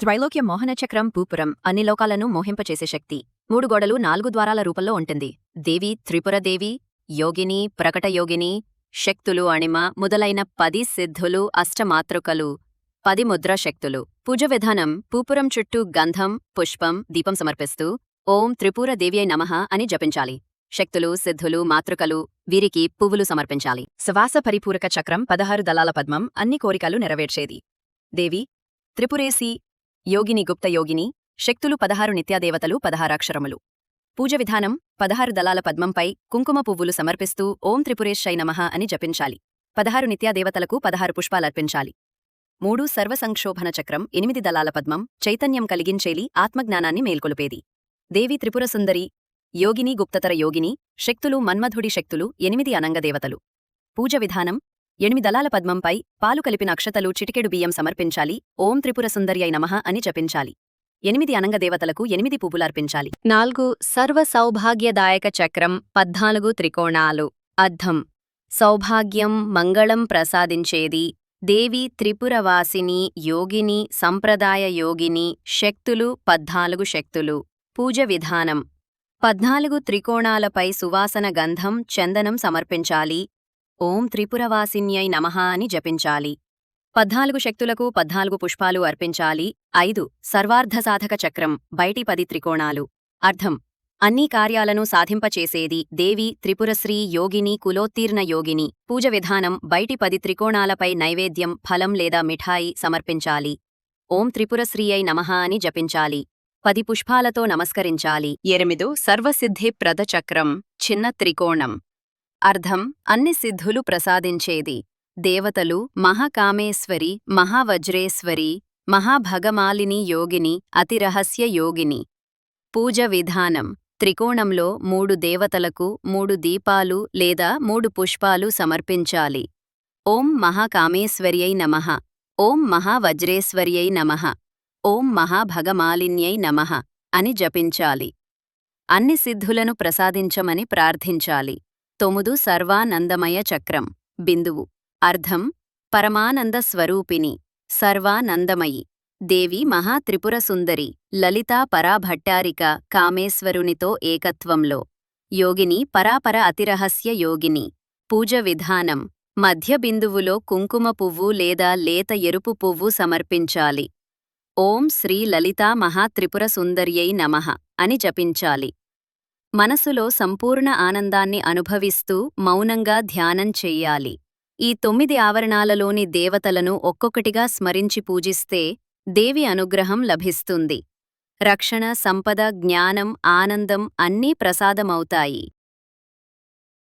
త్రైలోక్య మోహనచక్రం పూపురం అన్ని లోకాలను మోహింపచేసే శక్తి. మూడు గోడలు నాలుగు ద్వారాల రూపంలో ఉంటుంది. దేవి త్రిపురదేవి యోగిని ప్రకటయోగిని శక్తులు అణిమ మొదలైన పది సిద్ధులు అష్టమాతృకలు పది ముద్ర శక్తులు. పూజ విధానం పూపురం చుట్టూ గంధం పుష్పం దీపం సమర్పిస్తూ ఓం త్రిపుర దేవ్యై నమః అని జపించాలి. శక్తులు సిద్ధులు మాతృకలు వీరికి పువ్వులు సమర్పించాలి. సువాస పరిపూరక చక్రం పదహారు దళాల పద్మం అన్ని కోరికలు నెరవేర్చేది. దేవి త్రిపురేసి యోగిని గుప్త యోగిని శక్తులు పదహారు నిత్యాదేవతలు పదహారాక్షరములు. పూజ విధానం పదహారు దళాల పద్మంపై కుంకుమ పువ్వులు సమర్పిస్తూ ఓం త్రిపురేశై నమః అని జపించాలి. పదహారు నిత్యాదేవతలకు పదహారు పుష్పాలర్పించాలి. మూడు సర్వసంక్షోభన చక్రం ఎనిమిది దళాల పద్మం చైతన్యం కలిగించేలి ఆత్మజ్ఞానాన్ని మేల్కొలుపేది. దేవి త్రిపురసుందరి యోగిని గుప్తతర యోగిని శక్తులు మన్మధుడి శక్తులు ఎనిమిది అనంగదేవతలు పూజ విధానం ఎనిమిదలాల పద్మంపై పాలు కలిపిన అక్షతలు చిటికెడు బియ్యం సమర్పించాలి. ఓం త్రిపుర సుందర్యై నమః అని జపించాలి. ఎనిమిది అనంగదేవతలకు ఎనిమిది పువ్వులర్పించాలి. నాలుగు సర్వ సౌభాగ్యదాయక చక్రం పద్నాలుగు త్రికోణాలు. అర్థం సౌభాగ్యం మంగళం ప్రసాదించేది దేవి త్రిపురవాసిని యోగిని సంప్రదాయ యోగిని శక్తులు పద్నాలుగు శక్తులు. పూజ విధానం. పద్నాలుగు త్రికోణాలపై సువాసన గంధం చందనం సమర్పించాలి. ఓం త్రిపురవాసిన్యై నమః అని జపించాలి. పద్నాలుగు శక్తులకు పద్నాలుగు పుష్పాలు అర్పించాలి. ఐదు సర్వార్ధసాధక చక్రం బయటి పది త్రికోణాలు. అర్థం. అన్ని కార్యాలను సాధింపచేసేది దేవి త్రిపురశ్రీ యోగిని కులోత్తీర్ణ యోగిని. పూజ విధానం బయటి పది త్రికోణాలపై నైవేద్యం ఫలం లేదా మిఠాయి సమర్పించాలి. ఓం త్రిపురశ్రీయై నమః అని జపించాలి. పది పుష్పాలతో నమస్కరించాలి. ఎనిమిదు సర్వసిద్ధి ప్రదచక్రం చిన్న త్రికోణం. అర్థం అన్ని సిద్ధులు ప్రసాదించేది. దేవతలు మహాకామేశ్వరి మహావజ్రేశ్వరి మహాభగమాలిని యోగిని అతిరహస్య యోగిని. పూజ విధానం. త్రికోణంలో మూడు దేవతలకు మూడు దీపాలు లేదా మూడు పుష్పాలు సమర్పించాలి. ఓం మహాకామేశ్వర్యై నమః. ఓం మహావజ్రేశ్వర్యై నమః. ఓం మహాభగమాలిన్యై నమః అని జపించాలి. అన్ని సిద్ధులను ప్రసాదించమని ప్రార్థించాలి. తొముదు సర్వానందమయ చక్రం. బిందువు. అర్థం పరమానంద స్వరూపిణి. సర్వానందమయి. దేవి మహాత్రిపురసుందరి లలితా పరాభట్టారిక కామేశ్వరునితో ఏకత్వంలో. యోగిని పరాపర అతిరహస్య యోగిని. పూజ విధానం. మధ్య బిందువులో కుంకుమ పువ్వు లేదా లేత ఎరుపు పువ్వు సమర్పించాలి. ఓం శ్రీ లలితా మహాత్రిపుర సుందర్యై నమః అని జపించాలి. మనసులో సంపూర్ణ ఆనందాన్ని అనుభవిస్తూ మౌనంగా ధ్యానం చెయ్యాలి. ఈ తొమ్మిది ఆవరణాలలోని దేవతలను ఒక్కొక్కటిగా స్మరించి పూజిస్తే దేవి అనుగ్రహం లభిస్తుంది. రక్షణ సంపద జ్ఞానం ఆనందం అన్నీ ప్రసాదమవుతాయి.